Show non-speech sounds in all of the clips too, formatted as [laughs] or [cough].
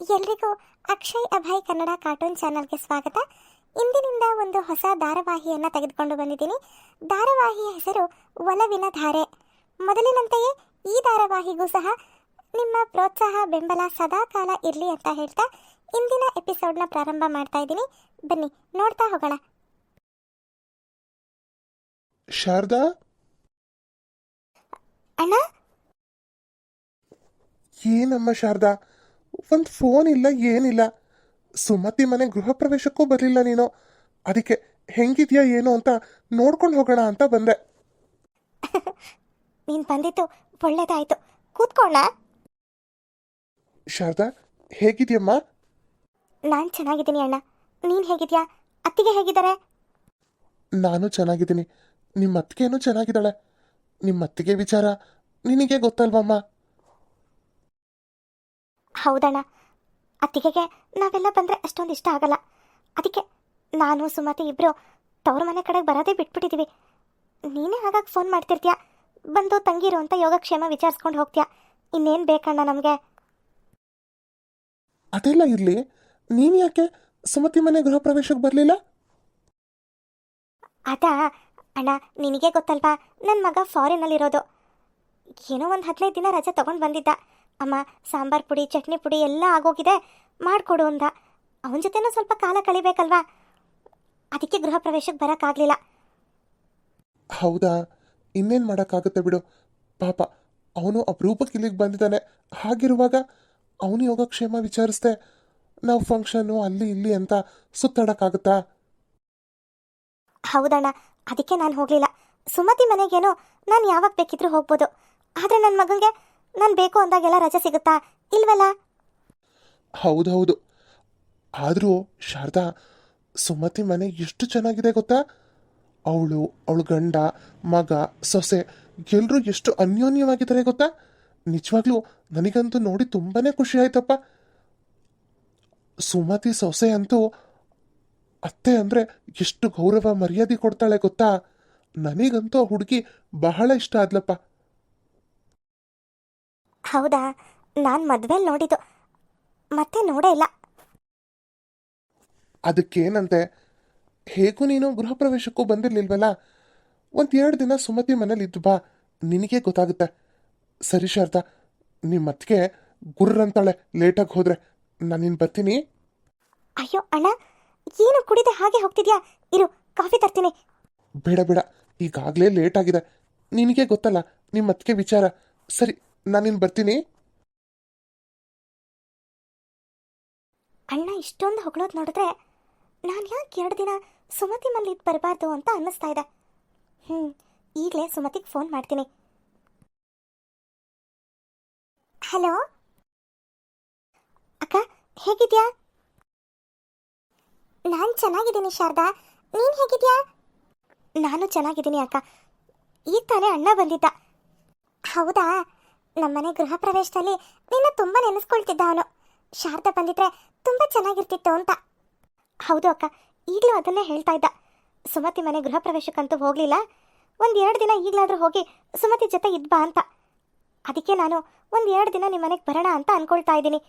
ಎಲ್ರಿಗೂ ಅಕ್ಷಯ್ ಅಭಯ್ ಕನ್ನಡ ಕಾರ್ಟೂನ್ ಚಾನಲ್ಗೆ ಸ್ವಾಗತ. ಇಂದಿನಿಂದ ಒಂದು ಹೊಸ ಧಾರಾವಾಹಿಯನ್ನು ತೆಗೆದುಕೊಂಡು ಬಂದಿದ್ದೀನಿ. ಧಾರಾವಾಹಿಯ ಹೆಸರು ಒಲವಿನ ಧಾರೆ. ಮೊದಲಿನಂತೆಯೇ ಈ ಧಾರಾವಾಹಿಗೂ ಸಹ ನಿಮ್ಮ ಪ್ರೋತ್ಸಾಹ ಬೆಂಬಲ ಸದಾ ಕಾಲ ಇರಲಿ ಅಂತ ಹೇಳ್ತಾ ಇಂದಿನ ಎಪಿಸೋಡ್ನ ಪ್ರಾರಂಭ ಮಾಡ್ತಾ ಇದ್ದೀನಿ. ಬನ್ನಿ ನೋಡ್ತಾ ಹೋಗೋಣ. ಶಾರದಾ? ಅಣ್ಣ? ಏನಮ್ಮ ಶಾರದಾ? ಒಂದು ಫೋನ್ ಇಲ್ಲ ಏನಿಲ್ಲ. ಸುಮತಿ ಮನೆ ಗೃಹ ಪ್ರವೇಶಕ್ಕೂ ಬರಲಿಲ್ಲ ನೀನು. ಅದಕ್ಕೆ ಹೆಂಗಿದ್ಯಾ ಏನು ಅಂತ ನೋಡ್ಕೊಂಡು ಹೋಗೋಣ ಅಂತ ಬಂದೆ. [laughs] ನೀನು ಬಂದಿತ್ತು ಒಳ್ಳೇದಾಯ್ತು. ಕೂತ್ಕೊಳ್ಳ ಶಾರದಾ ಹೇಗಿದ್ಯಮ್ಮ? ನಾನು ಚೆನ್ನಾಗಿದ್ದೀನಿ ಅಣ್ಣ. ನೀನು ಹೇಗಿದ್ಯಾ? ಅತ್ತಿಗೆ ಹೇಗಿದ್ದಾರೆ? ನಾನು ಚೆನ್ನಾಗಿದ್ದೀನಿ. ನಿಮ್ಮ ಏನು ಚೆನ್ನಾಗಿದ್ದಾಳೆ. ನಿಮ್ಮ ಅತ್ತಿಗೆ ವಿಚಾರ ನಿನಗೆ ಗೊತ್ತಲ್ವಮ್ಮ? ಹೌದಣ್ಣ. ಅತ್ತಿಗೆಗೆ ನಾವೆಲ್ಲ ಬಂದರೆ ಅಷ್ಟೊಂದು ಇಷ್ಟ ಆಗಲ್ಲ. ಅದಕ್ಕೆ ನಾನು ಸುಮತಿ ಇಬ್ಬರು ತವ್ರ ಮನೆ ಕಡೆಗೆ ಬರೋದೇ ಬಿಟ್ಬಿಟ್ಟಿದ್ದೀವಿ ನೀನೇ ಹಾಗಾಗಿ ಫೋನ್ ಮಾಡ್ತಿರ್ತೀಯ? ಬಂದು ತಂಗಿರು ಅಂತ ಯೋಗಕ್ಷೇಮ ವಿಚಾರಿಸ್ಕೊಂಡು ಹೋಗ್ತೀಯ? ಇನ್ನೇನು ಬೇಕಣ್ಣ ನಮಗೆ? ಅದೆಲ್ಲ ಇರಲಿ. ನೀನು ಯಾಕೆ ಸುಮತಿ ಮನೆ ಗೃಹ ಪ್ರವೇಶಕ್ಕೆ ಬರಲಿಲ್ಲ? ಅದ ಅಣ್ಣ ನಿನಗೆ ಗೊತ್ತಲ್ವಾ? ನನ್ನ ಮಗ ಫಾರಿನಲ್ಲಿರೋದು ಏನೋ ಒಂದು ಹದಿನೈದು ದಿನ ರಜೆ ತಗೊಂಡು ಬಂದಿದ್ದ. ಅಮ್ಮ ಸಾಂಬಾರ್ ಪುಡಿ ಚಟ್ನಿ ಪುಡಿ ಎಲ್ಲ ಆಗೋಗಿದೆ. ಮಾಡಿಕೊಡು ಅಂದ. ಅವನ ಜೊತೆನೂ ಸ್ವಲ್ಪ ಕಾಲ ಕಳಿಬೇಕಲ್ವಾ? ಅದಕ್ಕೆ ಗೃಹ ಪ್ರವೇಶಕ್ಕೆ ಬರೋಕ್ಕಾಗಲಿಲ್ಲ. ಹೌದಾ? ಇನ್ನೇನು ಮಾಡೋಕ್ಕಾಗುತ್ತೆ ಬಿಡು. ಪಾಪ ಅವನು ಅಪರೂಪಕ್ಕೆ ಇಲ್ಲಿಗೆ ಬಂದಿದ್ದಾನೆ. ಹಾಗಿರುವಾಗ ಅವನು ಯೋಗಕ್ಷೇಮ ವಿಚಾರಿಸ್ದೆ ನಾವು ಫಂಕ್ಷನ್ನು ಅಲ್ಲಿ ಇಲ್ಲಿ ಅಂತ ಸುತ್ತಾಡೋಕ್ಕಾಗುತ್ತಾ? ಹೌದಣ್ಣ ಅದಕ್ಕೆ ನಾನು ಹೋಗಲಿಲ್ಲ. ಸುಮತಿ ಮನೆಗೇನೋ ನಾನು ಯಾವಾಗ ಬೇಕಿದ್ರೂ ಹೋಗ್ಬೋದು. ಆದರೆ ನನ್ನ ಮಗನಿಗೆ ನಾನು ಬೇಕು ಅಂದಾಗೆಲ್ಲ ರಜೆ ಸಿಗುತ್ತಾ? ಇಲ್ವಲ್ಲ? ಹೌದೌದು ಆದರೂ ಶಾರದಾ, ಸುಮತಿ ಮನೆ ಎಷ್ಟು ಚೆನ್ನಾಗಿದೆ ಗೊತ್ತಾ? ಅವಳು, ಅವಳ ಗಂಡ, ಮಗ, ಸೊಸೆ ಎಲ್ಲರೂ ಎಷ್ಟು ಅನ್ಯೋನ್ಯವಾಗಿದ್ದಾರೆ ಗೊತ್ತಾ? ನಿಜವಾಗ್ಲೂ ನನಗಂತೂ ನೋಡಿ ತುಂಬಾನೇ ಖುಷಿ ಆಯ್ತಪ್ಪ. ಸುಮತಿ ಸೊಸೆ ಅಂತೂ ಅತ್ತೆ ಅಂದರೆ ಎಷ್ಟು ಗೌರವ, ಮರ್ಯಾದೆ ಕೊಡ್ತಾಳೆ ಗೊತ್ತಾ? ನನಗಂತೂ ಹುಡುಗಿ ಬಹಳ ಇಷ್ಟ ಆದ್ಲಪ್ಪ. ಹೌದಾ? ನಾನು ಮದುವೆಲಿ ನೋಡಿದ್ದು. ಮತ್ತೆ ನೋಡೇ ಇಲ್ಲ. ಅದಕ್ಕೇನಂತೆ? ಹೇಗೂ ನೀನು ಗೃಹ ಪ್ರವೇಶಕ್ಕೂ ಬಂದಿರ್ಲಿಲ್ವಲ್ಲ? ಒಂದು ಎರಡು ದಿನ ಸುಮತಿ ಮನೇಲಿ ಇದ್ದು ಬಾ. ನಿನಗೆ ಗೊತ್ತಾಗುತ್ತೆ. ಸರಿ ಶಾರದಾ ನಿಮ್ಮ ಅತ್ತಿಗೆ ಗುರ್ರಂತಾಳೆ ಲೇಟಾಗಿ ಹೋದ್ರೆ ನಾನು ನಿನ್ನ ಬರ್ತೀನಿ. ಅಯ್ಯೋ ಅಣ್ಣ ಏನು ಕುಡಿದೆ ಹಾಗೆ ಹೋಗ್ತಿದ್ಯಾ? ಇರು ಕಾಫಿ ತರ್ತೀನಿ. ಬೇಡ ಬೇಡ. ಈಗಾಗಲೇ ಲೇಟ್ ಆಗಿದೆ ನಿನಗೆ ಗೊತ್ತಲ್ಲ ನಿಮ್ಮ ಅತ್ತಿಗೆ ವಿಚಾರ. ಸರಿ ನಾನು ನೀನು ಬರ್ತೀನಿ. ಅಣ್ಣ, ಇಷ್ಟೊಂದು ಹೊಗಳೋದ್ ನೋಡಿದ್ರೆ ನಾನು ಯಾಕೆ ಎರಡು ದಿನ ಸುಮತಿ ಮನೇಲಿ ಇದು ಬರಬಾರ್ದು ಅಂತ ಅನ್ನಿಸ್ತಾ ಇದೆ. ಹ್ಞೂ ಈಗಲೇ ಸುಮತಿಗೆ ಫೋನ್ ಮಾಡ್ತೀನಿ. ಹಲೋ? ಅಕ್ಕ, ಹೇಗಿದ್ಯಾ? ನಾನು ಚೆನ್ನಾಗಿದ್ದೀನಿ, ಶಾರದಾ. ನೀನು ಹೇಗಿದ್ಯಾ? ನಾನು ಚೆನ್ನಾಗಿದ್ದೀನಿ, ಅಕ್ಕ. ಈಗ ತಾನೇ ಅಣ್ಣ ಬಂದಿದ್ದ. ಹೌದಾ? ನಮ್ಮನೆ ಗೃಹ ಪ್ರವೇಶದಲ್ಲಿ ನಿನ್ನ ತುಂಬ ನೆನೆಸ್ಕೊಳ್ತಿದ್ದ ಅವನು ಶಾರದಾ ಬಂದಿದ್ರೆ ತುಂಬ ಚೆನ್ನಾಗಿರ್ತಿತ್ತು ಅಂತ. ಹೌದು ಅಕ್ಕ, ಈಗಲೂ ಅದನ್ನೇ ಹೇಳ್ತಾ ಇದ್ದ. ಸುಮತಿ ಮನೆ ಗೃಹ ಪ್ರವೇಶಕ್ಕಂತೂ ಹೋಗಲಿಲ್ಲ. ಒಂದು ಎರಡು ದಿನ ಈಗಲಾದರೂ ಹೋಗಿ ಸುಮತಿ ಜೊತೆ ಇದ್ಬಾ ಅಂತ. ಅದಕ್ಕೆ ನಾನು ಒಂದು ಎರಡು ದಿನ ನಿಮ್ಮ ಮನೆಗೆ ಬರೋಣ ಅಂತ ಅನ್ಕೊಳ್ತಾ ಇದ್ದೀನಿ.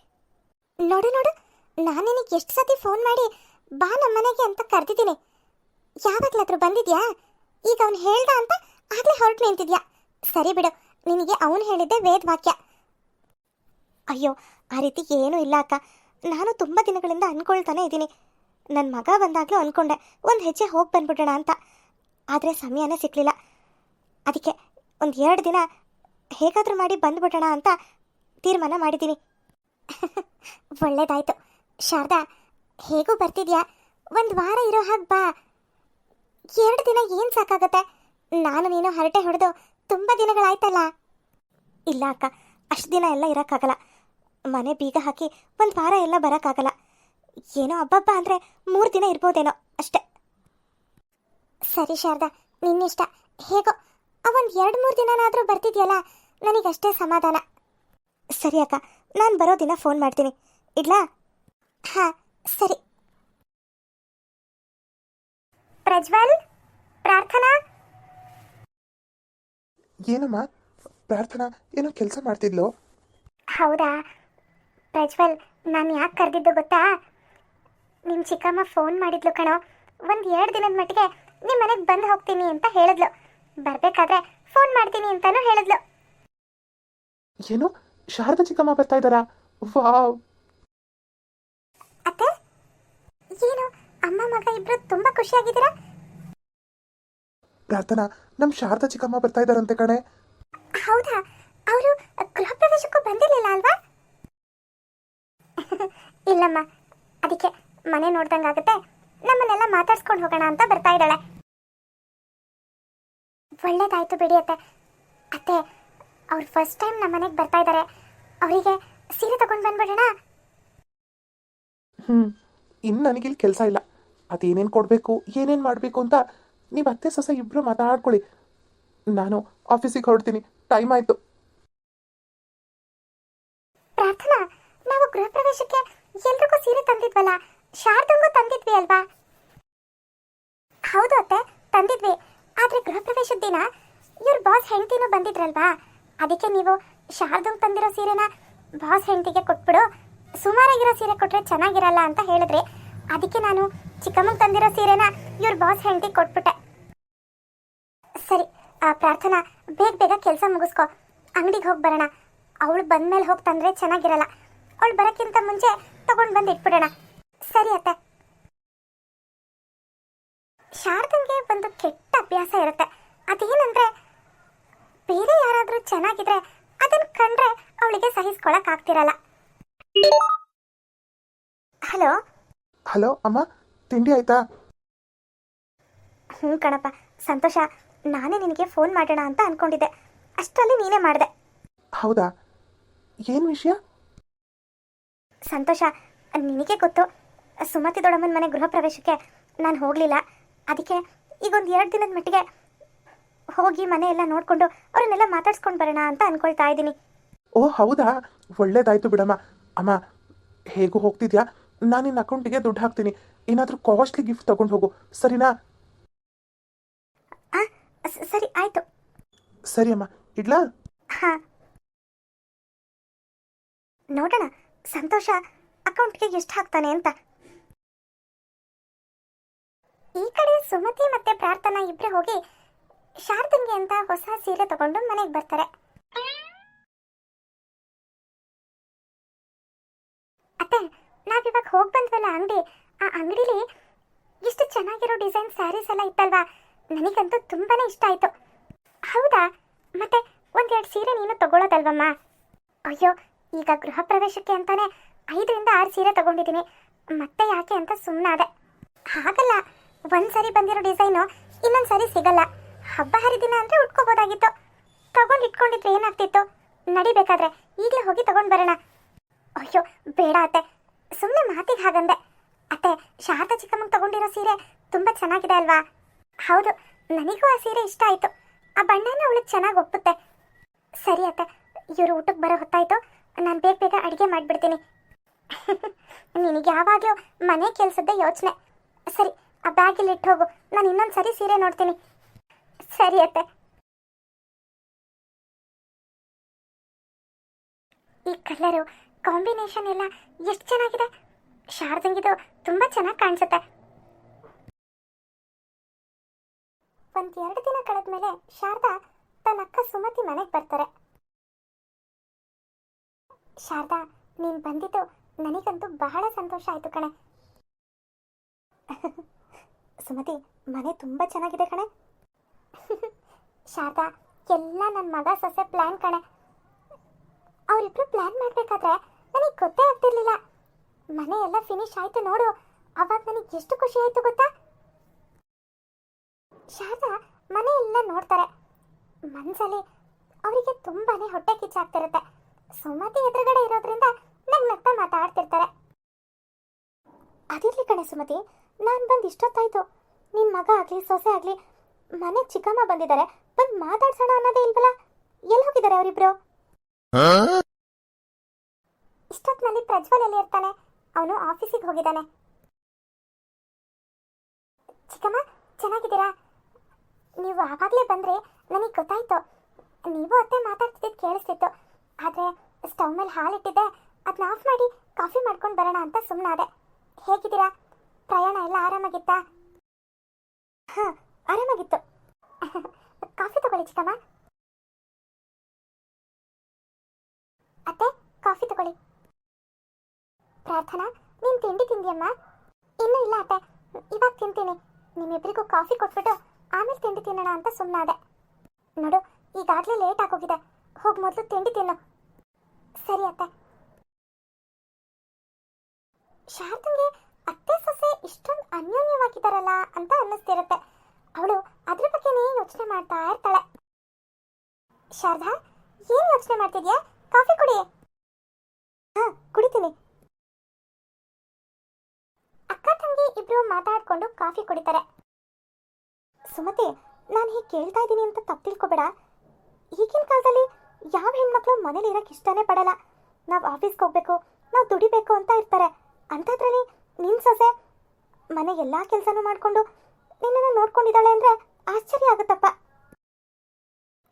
ನೋಡು ನೋಡು, ನಾನು ನಿನಗೆ ಎಷ್ಟು ಸತಿ ಫೋನ್ ಮಾಡಿ ಬಾ ನಮ್ಮ ಮನೆಗೆ ಅಂತ ಕರೆದಿದ್ದೀನಿ. ಯಾವಾಗಲಾದರೂ ಬಂದಿದ್ಯಾ? ಈಗ ಅವನು ಹೇಳ್ದ ಅಂತ ಆಗಲೇ ಹೊರಟು ನಿಂತಿದ್ಯಾ? ಸರಿ ಬಿಡು ನಿನಗೆ ಅವನು ಹೇಳಿದ್ದೆ ವೇದ ವಾಕ್ಯ ಅಯ್ಯೋ, ಆ ರೀತಿ ಏನೂ ಇಲ್ಲ ಅಕ್ಕ. ನಾನು ತುಂಬ ದಿನಗಳಿಂದ ಅನ್ಕೊಳ್ತಾನೆ ಇದ್ದೀನಿ. ನನ್ನ ಮಗ ಬಂದಾಗಲೂ ಅಂದ್ಕೊಂಡೆ ಒಂದು ಹೆಜ್ಜೆ ಹೋಗಿ ಬಂದ್ಬಿಡೋಣ ಅಂತ. ಆದರೆ ಸಮಯನೇ ಸಿಕ್ಕಲಿಲ್ಲ ಅದಕ್ಕೆ ಒಂದು ಎರಡು ದಿನ ಹೇಗಾದರೂ ಮಾಡಿ ಬಂದ್ಬಿಡೋಣ ಅಂತ ತೀರ್ಮಾನ ಮಾಡಿದ್ದೀನಿ. [laughs] ಒಳ್ಳೇದಾಯ್ತು. ಶಾರದಾ, ಹೇಗೂ ಬರ್ತಿದ್ಯಾ? ಒಂದು ವಾರ ಇರೋ ಹಾಗೆ ಬಾ. ಎರಡು ದಿನ ಏನು ಸಾಕಾಗತ್ತೆ? ನಾನು ನೀನು ಹರಟೆ ಹೊಡೆದು ತುಂಬ ದಿನಗಳಾಯ್ತಲ್ಲ. ಇಲ್ಲ ಅಕ್ಕ, ಅಷ್ಟು ದಿನ ಎಲ್ಲ ಇರೋಕ್ಕಾಗಲ್ಲ. ಮನೆ ಬೀಗ ಹಾಕಿ ಒಂದು ವಾರ ಎಲ್ಲ ಬರೋಕ್ಕಾಗಲ್ಲ. ಏನೋ ಹಬ್ಬಬ್ಬ ಅಂದರೆ ಮೂರು ದಿನ ಇರ್ಬೋದೇನೋ ಅಷ್ಟೆ. ಸರಿ ಶಾರದಾ ನಿನ್ನಿಷ್ಟ ಹೇಗೋ ಅವೊಂದು ಎರಡು ಮೂರು ದಿನನಾದರೂ ಬರ್ತಿದ್ಯಲ್ಲ, ನನಗಷ್ಟೇ ಸಮಾಧಾನ. ಸರಿ ಅಕ್ಕ, ನಾನು ಬರೋ ದಿನ ಫೋನ್ ಮಾಡ್ತೀನಿ. ಇಡ್ಲಾ? ಹಾಂ, ಸರಿ. ಪ್ರಜ್ವಲ್, ಪ್ರಾರ್ಥನಾ? ಏನಮ್ಮ? ಪ್ರಾರ್ಥನಾ ಏನೋ ಕೆಲಸ ಮಾಡ್ತಿದ್ಲು? ಹೌದಾ? ಪ್ರಜ್ವಲ್ ನಾನು ಯಾಕೆ ಕರೆದಿದ್ದು ಗೊತ್ತಾ? ನಿಮ್ಮ ಚಿಕ್ಕಮ್ಮ ಫೋನ್ ಮಾಡಿದ್ಲು ಕಣೋ. ಒಂದು ಎರಡು ದಿನದ ಮಟ್ಟಿಗೆ ನಿಮ್ಮ ಮನೆಗೆ ಬಂದು ಹೋಗ್ತೀನಿ ಅಂತ ಹೇಳಿದ್ಲು. ಬರಬೇಕಾದ್ರೆ ಫೋನ್ ಮಾಡ್ತೀನಿ ಅಂತಾನೂ ಹೇಳಿದ್ಲು. ಏನು ಶಾರದಾ ಚಿಕ್ಕಮ್ಮ ಬರ್ತಾ ಇದ್ದಾರಾ? ವಾವ್! ಅತ್ತೆ? ಏನು? ಅಮ್ಮ ಮಗ ಇಬ್ರು ತುಂಬಾ ಖುಷಿಯಾಗಿದ್ದೀರಾ? ಪ್ರಾರ್ಥನಾ ನಮ್ಮ ಶಾರದಾ ಚಿಕ್ಕಮ್ಮ ಬರ್ತಾ ಇದ್ದಾರಂತೆ ಕಣೆ. ಹೌದಾ? ಅವರು ಗೃಹ ಪ್ರವೇಶಕ್ಕೂ ಬಂದಿರಲಿಲ್ಲ ಅಲ್ವಾ? [laughs] ಇಲ್ಲಮ್ಮ, ಅದಕ್ಕೆ ಮನೆ ನೋಡ್ದಂಗಾಗುತ್ತೆ ನಮ್ಮನ್ನೆಲ್ಲ ಮಾತಾಡ್ಸ್ಕೊಂಡು ಹೋಗೋಣ ಅಂತ ಬರ್ತಾ ಇದ್ದಾಳೆ. ಒಳ್ಳೇದಾಯ್ತು ಬಿಡಿ ಅತ್ತೆ. ಅತ್ತೆ, ಅವ್ರು ಫಸ್ಟ್ ಟೈಮ್ ನಮ್ಮ ಮನೆಗೆ ಬರ್ತಾ ಇದ್ದಾರೆ ಅವರಿಗೆ ಸೀರೆ ತಗೊಂಡು ಬಂದ್ಬಿಡೋಣ? ಹ್ಞೂ ಇನ್ನು ನನಗಿಲ್ಲಿ ಕೆಲಸ ಇಲ್ಲ. ಅದೇನೇನು ಕೊಡಬೇಕು, ಏನೇನು ಮಾಡಬೇಕು ಅಂತ ನೀವು ಅತ್ತೆ ಸೊಸೆ ಇಬ್ಬರು ಮಾತಾಡ್ಕೊಳ್ಳಿ. ನಾನು ಆಫೀಸಿಗೆ ಹೊರಡ್ತೀನಿ. ಟೈಮ್ ಆಯ್ತು. ಪ್ರಾರ್ಥನಾ, ನಾವು ಗೃಹ ಪ್ರವೇಶಕ್ಕೆ ಎಲ್ರಿಗೂ ಸೀರೆ ತಂದಿದ್ವಲ್ಲ, ಶಾರದಂಗೂ ತಂದಿದ್ವಿ ಅಲ್ವಾ? ಹೌದು ಅತ್ತೆ, ತಂದಿದ್ವಿ. ಆದ್ರೆ ಗೃಹ ಪ್ರವೇಶದ ದಿನ ಇವ್ರ ಬಾಸ್ ಹೆಂಡತಿನೂ ಬಂದಿದ್ರಲ್ವಾ? ಅದಕ್ಕೆ ನೀವು ಶಾರದಂಗ್ ತಂದಿರೋ ಸೀರೆನ ಬಾಸ್ ಹೆಂಡತಿಗೆ ಕೊಟ್ಬಿಡು, ಸುಮಾರಾಗಿರೋ ಸೀರೆ ಕೊಟ್ರೆ ಚೆನ್ನಾಗಿರಲ್ಲ ಅಂತ ಹೇಳಿದ್ರೆ. ಅದಕ್ಕೆ ನಾನು ಚಿಕ್ಕಮ್ಮಂಗ್ ತಂದಿರೋ ಸೀರೆನ ಇವ್ರ ಬಾಸ್ ಹೆಂಡತಿ ಕೊಟ್ಬಿಟ್ಟೆ. ಸರಿ ಆ ಪ್ರಾರ್ಥನಾ ಬೇಗ ಬೇಗ ಕೆಲಸ ಮುಗಿಸ್ಕೊ. ಅಂಗಡಿಗೆ ಹೋಗಿ ಬರೋಣ. ಅವಳು ಬಂದ್ಮೇಲೆ ಹೋಗಿ ತಂದ್ರೆ ಚೆನ್ನಾಗಿರಲ್ಲ. ಅವಳು ಬರೋಕ್ಕಿಂತ ಮುಂಚೆ ತಗೊಂಡು ಬಂದು ಇಟ್ಬಿಡೋಣ. ಸರಿ ಅತ್ತೆ. ಶಾರದಂಗೆ ಒಂದು ಕೆಟ್ಟ ಅಭ್ಯಾಸ ಇರುತ್ತೆ. ಅದೇನಂದ್ರೆ ಬೇರೆ ಯಾರಾದರೂ ಚೆನ್ನಾಗಿದ್ರೆ ಅದನ್ನ ಕಂಡ್ರೆ ಅವಳಿಗೆ ಸಹಿಸ್ಕೊಳಕ್ ಆಗ್ತಿರಲ್ಲ. ಹಲೋ? ಹಲೋ ಅಮ್ಮ ತಿಂಡಿ ಆಯ್ತಾ? ಹ್ಞೂ ಕಣಪ್ಪ ಸಂತೋಷ. ನಾನೇ ನಿನಗೆ ಫೋನ್ ಮಾಡೋಣ ಅಂತ ಅನ್ಕೊಂಡಿದ್ದೆ. ಅಷ್ಟರಲ್ಲಿ ನೀನೇ ಮಾಡಿದೆ. ಹೌದಾ? ಏನು ವಿಷಯ? ಸಂತೋಷ ನಿನಗೆ ಗೊತ್ತು ಸುಮತಿ ದೊಡ್ಡಮ್ಮನ ಮನೆ ಗೃಹ ಪ್ರವೇಶಕ್ಕೆ ನಾನು ಹೋಗಲಿಲ್ಲ. ಅದಕ್ಕೆ ಈಗ ಒಂದು ಎರಡು ದಿನದ ಮಟ್ಟಿಗೆ ಹೋಗಿ ಮನೆ ಎಲ್ಲ ನೋಡ್ಕೊಂಡು ಅವ್ರನ್ನೆಲ್ಲ ಮಾತಾಡ್ಸ್ಕೊಂಡು ಬರೋಣ ಅಂತ ಅನ್ಕೊಳ್ತಾ ಇದ್ದೀನಿ. ಓ ಹೌದಾ? ಒಳ್ಳೇದಾಯ್ತು ಬಿಡಮ್ಮ. ಅಮ್ಮ ಹೇಗೂ ಹೋಗ್ತಿದ್ಯಾ? ನಾನು ನಿನ್ನ ಅಕೌಂಟಿಗೆ ದುಡ್ಡು ಹಾಕ್ತೀನಿ. ಏನಾದರೂ ಕಾಸ್ಟ್ಲಿ ಗಿಫ್ಟ್ ತಗೊಂಡು ಹೋಗು. ಸರಿನಾ? ಸರಿ ಆಯ್ತು. ಸರಿ ಅಮ್ಮ ಇಡ್ಲಾ? ಹಾ. ನೋಡೋಣ ಸಂತೋಷ ಅಕೌಂಟ್ಗೆ ಎಷ್ಟು ಹಾಕ್ತಾನೆ ಅಂತ. ಈ ಕಡೆ ಸುಮತಿ ಮತ್ತೆ ಪ್ರಾರ್ಥನಾ ಇಬ್ರು ಹೋಗಿ ಶಾರದಂಗೆ ಅಂತ ಹೊಸ ಸೀರೆ ತಗೊಂಡು ಮನೆಗೆ ಬರ್ತಾರೆ. ಅತ್ತೆ ನಾವಿವಾಗ ಹೋಗಿ ಬಂದ್ವಲ್ಲ ಅಂಗಡಿ ಆ ಅಂಗಡಿಲಿ ಎಷ್ಟು ಚೆನ್ನಾಗಿರೋ ಡಿಸೈನ್ ಸ್ಯಾರೀಸ್ ಎಲ್ಲ ಇತ್ತಲ್ವಾ? ನನಗಂತೂ ತುಂಬಾನೇ ಇಷ್ಟ ಆಯ್ತು. ಹೌದಾ? ಮತ್ತೆ ಒಂದೆರಡು ಸೀರೆ ನೀನು ತಗೊಳ್ಳೋದಲ್ವಮ್ಮ ಅಯ್ಯೋ, ಈಗ ಗೃಹ ಪ್ರವೇಶಕ್ಕೆ ಅಂತಾನೆ ಐದರಿಂದ ಆರು ಸೀರೆ ತಗೊಂಡಿದ್ದೀನಿ. ಮತ್ತೆ ಯಾಕೆ ಅಂತ ಸುಮ್ಮನಾದೆ ಹಾಗಲ್ಲ, ಒಂದ್ಸರಿ ಬಂದಿರೋ ಡಿಸೈನು ಇನ್ನೊಂದ್ಸರಿ ಸಿಗಲ್ಲ. ಹಬ್ಬ ಹರಿದಿನ ಅಂದ್ರೆ ಉಟ್ಕೋಬೋದಾಗಿತ್ತು. ತಗೊಂಡು ಇಟ್ಕೊಂಡಿದ್ರೆ ಏನಾಗ್ತಿತ್ತು? ನಡಿಬೇಕಾದ್ರೆ ಈಗಲೇ ಹೋಗಿ ತಗೊಂಡು ಬರೋಣ. ಅಯ್ಯೋ, ಬೇಡ ಅತ್ತೆ. ಸುಮ್ಮನೆ ಮಾತಿಗೆ ಹಾಗಂದೆ. ಅತ್ತೆ, ಶಾರದಾ ಚಿಕ್ಕಮ್ಮಂಗೆ ತಗೊಂಡಿರೋ ಸೀರೆ ತುಂಬ ಚೆನ್ನಾಗಿದೆ ಅಲ್ವಾ? ಹೌದು, ನನಗೂ ಆ ಸೀರೆ ಇಷ್ಟ ಆಯ್ತು. ಆ ಬಣ್ಣನ ಅವಳು ಚೆನ್ನಾಗಿ ಒಪ್ಪುತ್ತೆ. ಸರಿ ಅತ್ತ, ಇವರು ಊಟಕ್ಕೆ ಬರೋ ಹೊತ್ತಾಯ್ತು. ನಾನು ಬೇಗ ಬೇಗ ಅಡುಗೆ ಮಾಡಿಬಿಡ್ತೀನಿ. [laughs] ನಿನಗೆ ಯಾವಾಗಲೂ ಮನೆ ಕೆಲಸದ್ದೇ ಯೋಚನೆ. ಸರಿ, ಆ ಬ್ಯಾಗಲ್ಲಿ ಇಟ್ಟು ಹೋಗು. ನಾನು ಇನ್ನೊಂದು ಸರಿ ಸೀರೆ ನೋಡ್ತೀನಿ. ಸರಿ ಅತ್ತೆ. ಈ ಕಲರು, ಕಾಂಬಿನೇಷನ್ ಎಲ್ಲ ಎಷ್ಟು ಚೆನ್ನಾಗಿದೆ. ಶಾರದಂಗಿದು ತುಂಬ ಚೆನ್ನಾಗಿ ಕಾಣಿಸುತ್ತೆ. ಒಂದ್ ಎರಡು ದಿನ ಕಳೆದ್ಮೇಲೆ ಶಾರದಾ ತನ್ನ ಅಕ್ಕ ಸುಮತಿ ಮನೆಗೆ ಬರ್ತಾರೆ. ಶಾರದಾ, ನೀನ್ ಬಂದಿದ್ದು ನನಗಂತೂ ಬಹಳ ಸಂತೋಷ ಆಯ್ತು ಕಣೆ. [laughs] ಸುಮತಿ, ಮನೆ ತುಂಬಾ ಚೆನ್ನಾಗಿದೆ ಕಣೆ. [laughs] ಶಾರದಾ, ಎಲ್ಲ ನನ್ನ ಮಗ ಸೊಸೆ ಪ್ಲಾನ್ ಕಣೆ. ಅವರಿಬ್ರು ಪ್ಲಾನ್ ಮಾಡಬೇಕಾದ್ರೆ ನನಗೆ ಗೊತ್ತೇ ಆಗ್ತಿರ್ಲಿಲ್ಲ. ಮನೆ ಎಲ್ಲ ಫಿನಿಶ್ ಆಯ್ತು ನೋಡು. ಅವಾಗ ನನಗೆ ಎಷ್ಟು ಖುಷಿ ಆಯ್ತು ಗೊತ್ತಾ? ಶಾರದಾ ಮನೆಯೆಲ್ಲ ನೋಡ್ತಾರೆ. ಮನಸ್ಸಲ್ಲಿ ಅವರಿಗೆ ತುಂಬಾನೇ ಹೊಟ್ಟೆ ಕಿಚ್ಚಾಗ್ತಿರುತ್ತೆ. ಸುಮತಿ ಎದುರುಗಡೆ ಇರೋದ್ರಿಂದ ನಗ್ನಗ್ತಾ ಮಾತಾಡ್ತಿರ್ತಾರೆ. ಅದಿರ್ಲಿ ಕಣೆ ಸುಮತಿ ನಾನು ಬಂದು ಇಷ್ಟೊತ್ತಾಯ್ತು. ನಿನ್ನ ಮಗ ಆಗ್ಲಿ ಸೊಸೆ ಆಗ್ಲಿ ಮನೆ ಚಿಕ್ಕಮ್ಮ ಬಂದಿದ್ದಾರೆ ಬಂದು ಮಾತಾಡ್ಸೋಣ ಅನ್ನೋದೇ ಇಲ್ವಲ್ಲ? ಎಲ್ಲಿ ಹೋಗಿದ್ದಾರೆ ಅವರಿಬ್ರು? ಇಷ್ಟೊತ್ತಿನಲ್ಲಿ ಪ್ರಜ್ವಲ್ ಎಲ್ಲಿ ಇರ್ತಾನೆ? ಅವನು ಆಫೀಸಿಗೆ ಹೋಗಿದ್ದಾನೆ ಚಿಕ್ಕಮ್ಮ ಚೆನ್ನಾಗಿದ್ದೀರಾ? ನೀವು ಆವಾಗಲೇ ಬಂದ್ರೆ ನನಗೆ ಗೊತ್ತಾಯ್ತು. ನೀವು ಅತ್ತೆ ಮಾತಾಡ್ತಿದ್ದು ಕೇಳಿಸ್ತಿತ್ತು. ಆದರೆ ಸ್ಟವ್ ಮೇಲೆ ಹಾಲಿಟ್ಟಿದ್ದೆ. ಅದನ್ನ ಆಫ್ ಮಾಡಿ ಕಾಫಿ ಮಾಡ್ಕೊಂಡು ಬರೋಣ ಅಂತ ಸುಮ್ಮನಾದೆ ಹೇಗಿದ್ದೀರಾ? ಪ್ರಯಾಣ ಎಲ್ಲ ಆರಾಮಾಗಿತ್ತಾ? ಹಾಂ, ಆರಾಮಾಗಿತ್ತು. ಕಾಫಿ ತಗೊಳ್ಳಿ ಚಿಕ್ಕಮ್ಮ. ಅತ್ತೆ, ಕಾಫಿ ತಗೊಳ್ಳಿ. ಪ್ರಾರ್ಥನಾ, ನೀನು ತಿಂಡಿ ತಿಂದಿಯಮ್ಮ? ಇನ್ನೂ ಇಲ್ಲ ಅತ್ತೆ. ಇವಾಗ ತಿಂತೀನಿ. ನಿಮ್ಮಿಬ್ಬರಿಗೂ ಕಾಫಿ ಕೊಟ್ಬಿಟ್ಟು ಆಮೇಲೆ ತಿಂಡಿ ತಿನ್ನೋಣ ಅಂತ ಸುಮ್ಮನಾದೆ ನೋಡು, ಈಗಾಗಲೇ ಲೇಟ್ ಆಗೋಗಿದೆ. ಹೋಗಿ ಮೊದಲು ತಿಂಡಿ ತಿನ್ನು. ಸರಿ ಅತ್ತೆ. ಶಾರದಂಗೆ ಅತ್ತೆ, ಸೊಸೆ ಇಷ್ಟೊಂದು ಅನ್ಯೋನ್ಯವಾಗಿದ್ದಾರಲ್ಲ ಅಂತ ಅನ್ನಿಸ್ತಿರುತ್ತೆ. ಅವಳು ಅದ್ರ ಬಗ್ಗೆನೇ ಯೋಚನೆ ಮಾಡ್ತಾ ಇರ್ತಾಳೆ. ಶಾರದಾ, ಏನು ಯೋಚನೆ ಮಾಡ್ತಿದ್ಯಾ? ಕಾಫಿ ಕುಡಿ. ಹಾ, ಕುಡಿತೀನಿ. ಅಕ್ಕ ತಂಗಿ ಇಬ್ರು ಮಾತಾಡ್ಕೊಂಡು ಕಾಫಿ ಕುಡಿತಾರೆ. ಸುಮತಿ, ನಾನು ಹೀಗೆ ಕೇಳ್ತಾ ಇದ್ದೀನಿ ಅಂತ ತಪ್ಪು ತಿಳ್ಕೊಬೇಡ. ಈಗಿನ ಕಾಲದಲ್ಲಿ ಯಾವ ಹೆಣ್ಮಕ್ಳು ಮನೇಲಿ ಇರೋಕ್ಕೆ ಇಷ್ಟನೇ ಪಡಲ್ಲ. ನಾವು ಆಫೀಸ್ಗೆ ಹೋಗ್ಬೇಕು, ನಾವು ದುಡಿಬೇಕು ಅಂತ ಇರ್ತಾರೆ. ಅಂಥದ್ರಲ್ಲಿ ನಿನ್ನ ಸೊಸೆ ಮನೆ ಎಲ್ಲ ಕೆಲಸನೂ ಮಾಡಿಕೊಂಡು ನಿನ್ನನ್ನು ನೋಡ್ಕೊಂಡಿದ್ದಾಳೆ ಅಂದರೆ ಆಶ್ಚರ್ಯ ಆಗುತ್ತಪ್ಪ.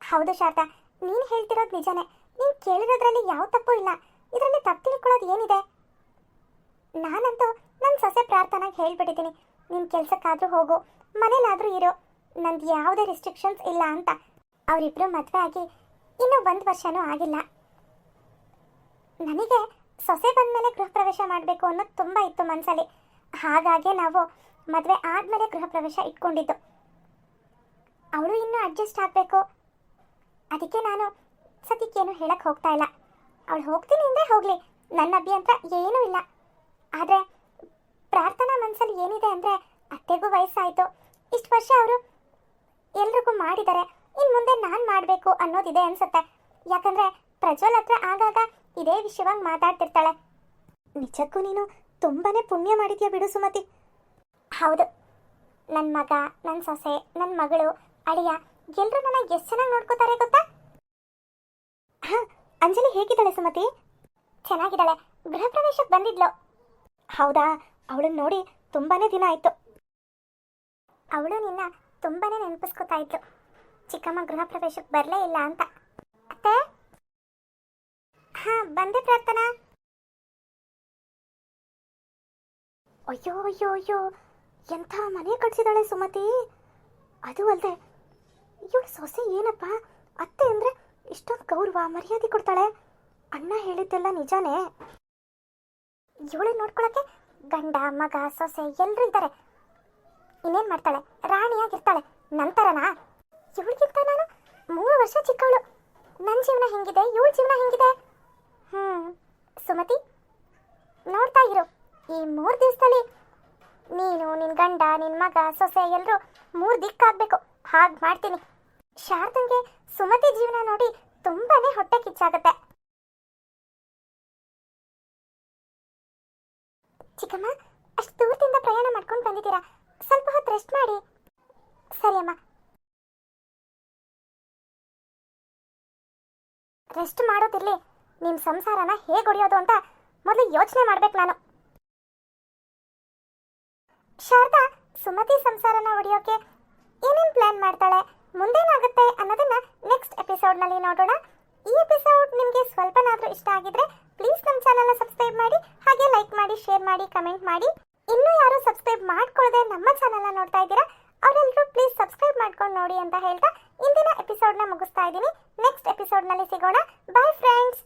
ಹೌದು ಶಾರದಾ, ನೀನು ಹೇಳ್ತಿರೋದು ನಿಜನೇ. ನೀನು ಕೇಳಿರೋದ್ರಲ್ಲಿ ಯಾವ ತಪ್ಪು ಇಲ್ಲ. ಇದರಲ್ಲಿ ತಪ್ಪು ತಿಳ್ಕೊಳ್ಳೋದು ಏನಿದೆ? ನಾನಂತೂ ನನ್ನ ಸೊಸೆ ಪ್ರಾರ್ಥನಾಗಿ ಹೇಳ್ಬಿಟ್ಟಿದ್ದೀನಿ. ನಿನ್ನ ಕೆಲಸಕ್ಕಾದರೂ ಹೋಗು, ಮನೇಲಾದರೂ ಇರೋ. ನಂದು ಯಾವುದೇ ರೆಸ್ಟ್ರಿಕ್ಷನ್ಸ್ ಇಲ್ಲ ಅಂತ ಅವರಿಬ್ಬರು ಮದುವೆ ಆಗಿ ಇನ್ನೂ ಒಂದು ವರ್ಷನೂ ಆಗಿಲ್ಲ. ನನಗೆ ಸೊಸೆ ಬಂದಮೇಲೆ ಗೃಹ ಪ್ರವೇಶ ಮಾಡಬೇಕು ಅನ್ನೋದು ತುಂಬ ಇತ್ತು ಮನಸ್ಸಲ್ಲಿ ಹಾಗಾಗಿ ನಾವು ಮದುವೆ ಆದಮೇಲೆ ಗೃಹ ಪ್ರವೇಶ ಇಟ್ಕೊಂಡಿದ್ದು. ಅವಳು ಇನ್ನೂ ಅಡ್ಜಸ್ಟ್ ಆಗಬೇಕು. ಅದಕ್ಕೆ ನಾನು ಸದ್ಯಕ್ಕೇನು ಹೇಳಕ್ಕೆ ಹೋಗ್ತಾ ಇಲ್ಲ. ಅವಳು ಹೋಗ್ತೀನಿ ಅಂದರೆ ಹೋಗಲಿ. ನನ್ನ ಅಭ್ಯಂತರ ಏನೂ ಇಲ್ಲ. ಆದರೆ ಪ್ರಾರ್ಥನಾ ಮನಸ್ಸಲ್ಲಿ ಏನಿದೆ ಅಂದರೆ ಅತ್ತೆಗೂ ವಯಸ್ಸಾಯಿತು. ಇಷ್ಟು ವರ್ಷ ಅವರು ಎಲ್ರಿಗೂ ಮಾಡಿದ್ದಾರೆ ಇನ್ನು ಮುಂದೆ ನಾನು ಮಾಡಬೇಕು ಅನ್ನೋದಿದೆ ಅನ್ಸುತ್ತೆ. ಯಾಕಂದ್ರೆ ಪ್ರಜ್ವಲ್ ಹತ್ರ ಆಗಾಗ ಇದೇ ವಿಷಯವಾಗಿ ಮಾತಾಡ್ತಿರ್ತಾಳೆ. ನಿಜಕ್ಕೂ ನೀನು ತುಂಬಾನೇ ಪುಣ್ಯ ಮಾಡಿದ್ಯಾ ಬಿಡು ಸುಮತಿ. ಹೌದು. ನನ್ನ ಮಗ ನನ್ನ ಸೊಸೆ ನನ್ನ ಮಗಳು, ಅಳಿಯ ಎಲ್ಲರೂ ನನ್ನ ಎಷ್ಟು ಚೆನ್ನಾಗಿ ನೋಡ್ಕೋತಾರೆ ಗೊತ್ತಾ? ಅಂಜಲಿ ಹೇಗಿದ್ದಾಳೆ ಸುಮತಿ? ಚೆನ್ನಾಗಿದ್ದಾಳೆ. ಗೃಹ ಪ್ರವೇಶಕ್ಕೆ ಬಂದಿದ್ಲು. ಹೌದಾ? ಅವಳನ್ನ ನೋಡಿ ತುಂಬಾನೇ ದಿನ ಆಯ್ತು. ಅವಳು ನಿನ್ನ ತುಂಬಾನೇ ನೆನಪಿಸ್ಕೊತಾ ಇದ್ಲು. ಚಿಕ್ಕಮ್ಮ ಗೃಹ ಪ್ರವೇಶಕ್ಕೆ ಬರಲೇ ಇಲ್ಲ ಅಂತ. ಅತ್ತೆ? ಹಾ, ಬಂದೆ ಪ್ರಾರ್ಥನಾ. ಅಯ್ಯೋ ಅಯ್ಯೋ ಅಯ್ಯೋ, ಎಂಥ ಮನೆ ಕಟ್ಸಿದಾಳೆ ಸುಮತಿ? ಅದು ಅಲ್ಲದೆ ಇವಳು ಸೊಸೆ ಏನಪ್ಪ? ಅತ್ತೆ ಅಂದ್ರೆ ಇಷ್ಟೊಂದು ಗೌರವ, ಮರ್ಯಾದೆ ಕೊಡ್ತಾಳೆ. ಅಣ್ಣ ಹೇಳಿದ್ದೆಲ್ಲ ನಿಜಾನೇ? ಇವಳು ನೋಡ್ಕೊಳಕ್ಕೆ ಗಂಡ, ಮಗ, ಸೊಸೆ ಎಲ್ಲರೂ ಇದ್ದಾರೆ. ಇನ್ನೇನ್ ಮಾಡ್ತಾಳೆ? ರಾಣಿಯಾಗಿರ್ತಾಳೆ. ನಂತರನಾ? ಇವಳಿಗಿಂತ ನಾನು ಮೂರು ವರ್ಷ ಚಿಕ್ಕವಳು. ನನ್ನ ಜೀವನ ಹೆಂಗಿದೆ? ಇವಳ ಜೀವನ ಹೆಂಗಿದೆ? ಹ್ಮ್, ಸುಮತಿ, ನೋಡ್ತಾ ಇರು. ಈ ಮೂರು ದಿವಸದಲ್ಲಿ ನೀನು ನಿನ್ನ ಗಂಡ ನಿನ್ನ ಮಗ, ಸೊಸೆ ಎಲ್ಲರೂ ಮೂರು ದಿಕ್ಕಾಗಬೇಕು. ಹಾಗೆ ಮಾಡ್ತೀನಿ. ಶಾರದಂಗೆ ಸುಮತಿ ಜೀವನ ನೋಡಿ ತುಂಬಾನೇ ಹೊಟ್ಟೆ ಕಿಚ್ಚಾಗುತ್ತೆ. ಚಿಕ್ಕಮ್ಮ, ಅಷ್ಟು ದೂರದಿಂದ ಪ್ರಯಾಣ ಮಾಡ್ಕೊಂಡು ಬಂದಿದ್ದೀರಾ? ಸ್ವಲ್ಪ ಹೊತ್ತು ರೆಸ್ಟ್ ಮಾಡಿ. ಸರಿ ಅಮ್ಮ. ರೆಸ್ಟ್ ಮಾಡೋದಿರ್ಲಿ ನಿಮ್ಮ ಸಂಸಾರನ ಹೇಗೆ ಹೊಡೆಯೋದು ಅಂತ ಮೊದಲು ಯೋಚನೆ ಮಾಡ್ಬೇಕು ನಾನು. ಶಾರದಾ, ಸುಮತಿ ಸಂಸಾರನ ಒಡೆಯೋಕೆ ಏನೇನು ಪ್ಲಾನ್ ಮಾಡ್ತಾಳೆ? ಮುಂದೇನಾಗುತ್ತೆ ಅನ್ನೋದನ್ನ ನೆಕ್ಸ್ಟ್ ಎಪಿಸೋಡ್ನಲ್ಲಿ ನೋಡೋಣ. ಈ ಎಪಿಸೋಡ್ ನಿಮಗೆ ಸ್ವಲ್ಪನಾದರೂ ಇಷ್ಟ ಆಗಿದ್ರೆ ಪ್ಲೀಸ್ ನಮ್ಮ ಚಾನಲ್ನ ಸಬ್ಸ್ಕ್ರೈಬ್ ಮಾಡಿ, ಹಾಗೆ ಲೈಕ್ ಮಾಡಿ ಶೇರ್ ಮಾಡಿ ಕಮೆಂಟ್ ಮಾಡಿ. ಇನ್ನೂ ಯಾರು ಸಬ್ಸ್ಕ್ರೈಬ್ ಮಾಡ್ಕೊಳ್ಳದೆ ನಮ್ಮ ಚಾನಲ್ನ ನೋಡ್ತಾ ಇದ್ದೀರಾ ಅವರೆಲ್ಲರೂ ಪ್ಲೀಸ್ ಸಬ್ಸ್ಕ್ರೈಬ್ ಮಾಡ್ಕೊಂಡು ನೋಡಿ ಅಂತ ಹೇಳ್ತಾ ಇಂದಿನ ಎಪಿಸೋಡ್ನ ಮುಗಿಸ್ತಾ ಇದ್ದೀನಿ. ನೆಕ್ಸ್ಟ್ ಎಪಿಸೋಡ್ನಲ್ಲಿ ಸಿಗೋಣ. Bye friends